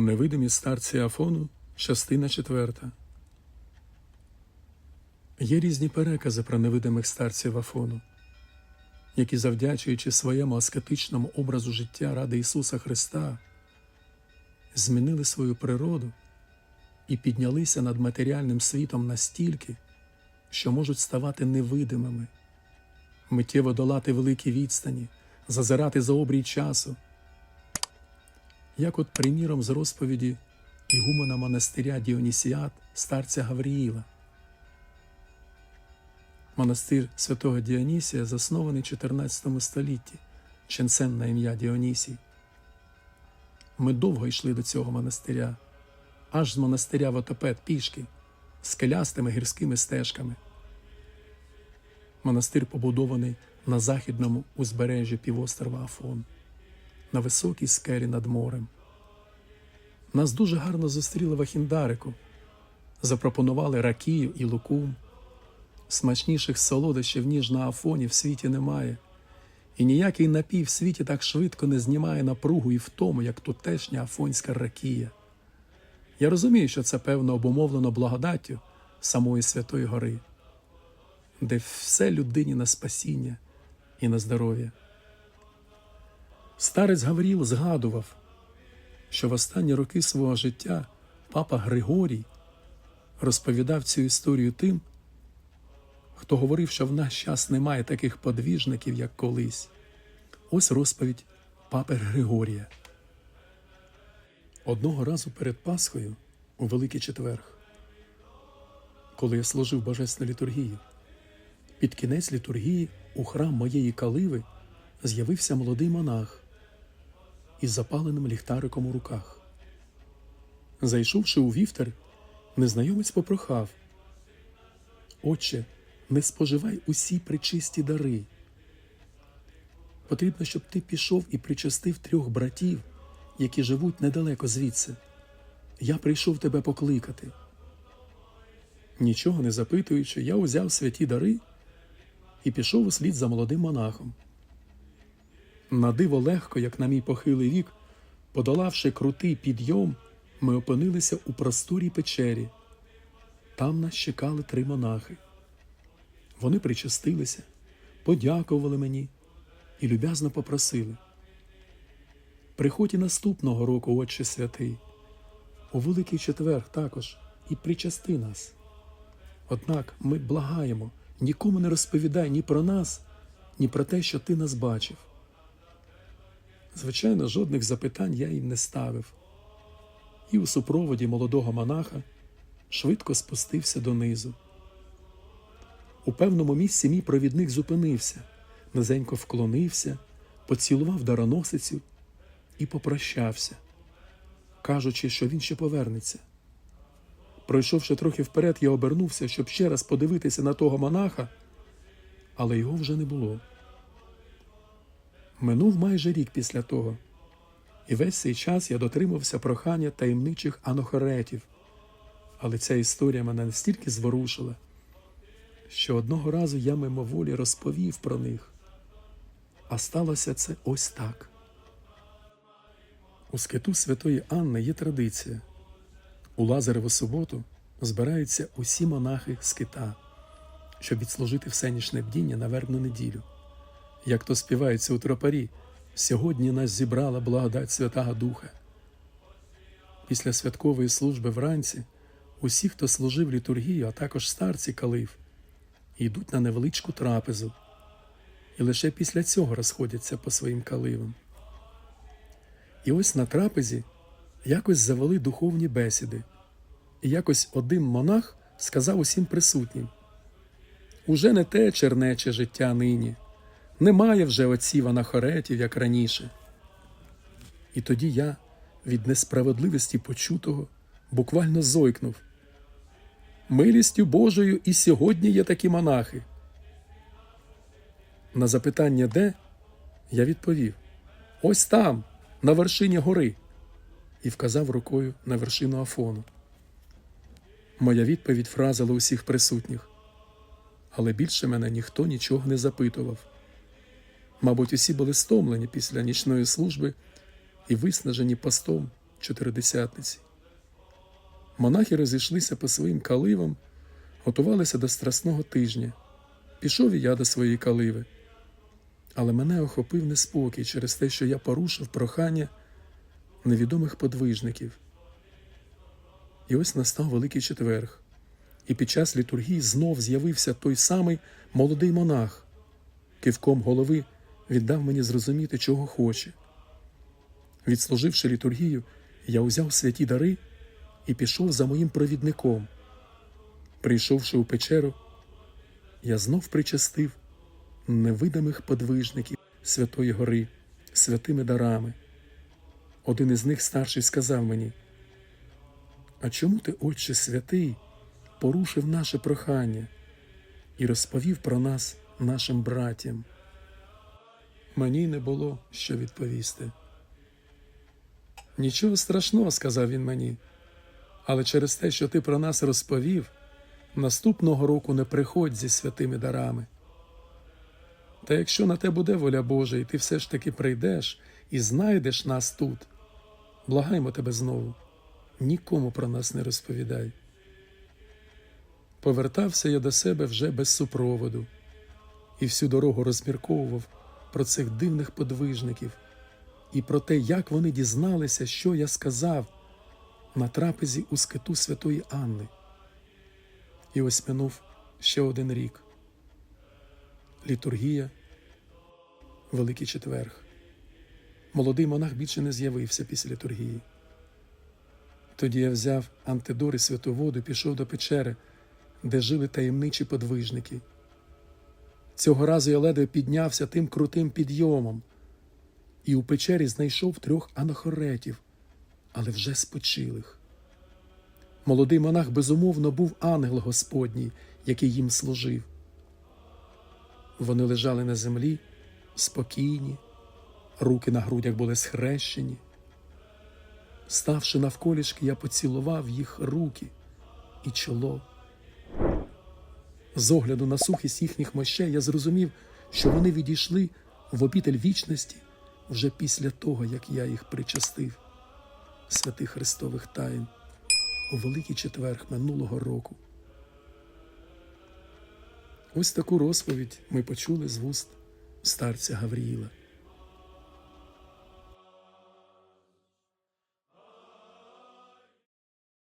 Невидимі старці Афону, частина четверта. Є різні перекази про невидимих старців Афону, які, завдячуючи своєму аскетичному образу життя ради Ісуса Христа, змінили свою природу і піднялися над матеріальним світом настільки, що можуть ставати невидимими, миттєво долати великі відстані, зазирати за обрій часу як от приміром з розповіді ігумена монастиря Діонісіат старця Гавріїла. Монастир святого Діонісія заснований в 14 столітті, ченцем на ім'я Діонісій. Ми довго йшли до цього монастиря, аж з монастиря в Отопет пішки, з скелястими гірськими стежками. Монастир побудований на західному узбережжі півострова Афон на високій скелі над морем. Нас дуже гарно зустріли в Ахіндарику, запропонували ракію і лукум. Смачніших солодощів, ніж на Афоні, в світі немає, і ніякий напій в світі так швидко не знімає напругу і втому, як тутешня афонська ракія. Я розумію, що це певно обумовлено благодаттю самої Святої Гори, де все людині на спасіння і на здоров'я. Старець Гавріл згадував, що в останні роки свого життя папа Григорій розповідав цю історію тим, хто говорив, що в наш час немає таких подвіжників, як колись. Ось розповідь папи Григорія. Одного разу перед Пасхою у Великий Четверг, коли я служив божественну літургію, під кінець літургії у храм моєї каливи з'явився молодий монах із запаленим ліхтариком у руках. Зайшовши у вівтар, незнайомець попрохав Отче, не споживай усі причисті дари. Потрібно, щоб ти пішов і причастив трьох братів, які живуть недалеко звідси. Я прийшов тебе покликати. Нічого не запитуючи, я узяв святі дари і пішов услід за молодим монахом. На диво легко, як на мій похилий вік, подолавши крутий підйом, ми опинилися у просторій печері. Там нас чекали три монахи. Вони причастилися, подякували мені і люб'язно попросили. Приходь і наступного року, Отче святий, у Великий Четверг також і причасти нас. Однак ми благаємо, нікому не розповідай ні про нас, ні про те, що ти нас бачив. Звичайно, жодних запитань я їм не ставив, і у супроводі молодого монаха швидко спустився донизу. У певному місці мій провідник зупинився, низенько вклонився, поцілував дароносицю і попрощався, кажучи, що він ще повернеться. Пройшовши трохи вперед, я обернувся, щоб ще раз подивитися на того монаха, але його вже не було. Минув майже рік після того, і весь цей час я дотримався прохання таємничих анохоретів. Але ця історія мене настільки зворушила, що одного разу я мимоволі розповів про них. А сталося це ось так. У скиту святої Анни є традиція. У Лазареву суботу збираються усі монахи скита, щоб відслужити всенішне бдіння на вербну неділю. Як то співається у тропарі, сьогодні нас зібрала благодать Святого Духа. Після святкової служби вранці усі, хто служив літургію, а також старці калив, йдуть на невеличку трапезу, і лише після цього розходяться по своїм каливам. І ось на трапезі якось завели духовні бесіди, і якось один монах сказав усім присутнім: Уже не те чернече життя нині. Немає вже отців анахоретів, як раніше. І тоді я від несправедливості почутого буквально зойкнув. Милістю Божою і сьогодні є такі монахи. На запитання, де, я відповів: ось там, на вершині гори, і вказав рукою на вершину Афону. Моя відповідь вразила усіх присутніх, але більше мене ніхто нічого не запитував. Мабуть, усі були стомлені після нічної служби і виснажені постом чотиридесятниці. Монахи розійшлися по своїм каливам, готувалися до страсного тижня. Пішов і я до своєї каливи. Але мене охопив неспокій через те, що я порушив прохання невідомих подвижників. І ось настав Великий Четверг, і під час літургії знов з'явився той самий молодий монах. Кивком голови віддав мені зрозуміти, чого хоче. Відслуживши літургію, я узяв святі дари і пішов за моїм провідником. Прийшовши у печеру, я знов причастив невидимих подвижників Святої Гори святими дарами. Один із них старший сказав мені: А чому ти, Отче святий, порушив наше прохання і розповів про нас нашим братям? Мені не було що відповісти. Нічого страшного, сказав він мені, але через те, що ти про нас розповів, наступного року не приходь зі святими дарами. Та якщо на те буде воля Божа, і ти все ж таки прийдеш і знайдеш нас тут, благаємо тебе знову, нікому про нас не розповідай. Повертався я до себе вже без супроводу і всю дорогу розмірковував про цих дивних подвижників і про те, як вони дізналися, що я сказав на трапезі у скиту святої Анни. І ось минув ще один рік. Літургія, Великий Четверг. Молодий монах більше не з'явився після літургії. Тоді я взяв антидор і святу воду і пішов до печери, де жили таємничі подвижники. Цього разу я ледве піднявся тим крутим підйомом і у печері знайшов трьох анахоретів, але вже спочилих. Молодий монах безумовно був ангел Господній, який їм служив. Вони лежали на землі, спокійні, руки на грудях були схрещені. Ставши навколішки, я поцілував їх руки і чоло. З огляду на сухість їхніх мощей я зрозумів, що вони відійшли в обітель вічності вже після того, як я їх причастив святих Христових таїн у Великий Четверг минулого року. Ось таку розповідь ми почули з вуст старця Гавріїла.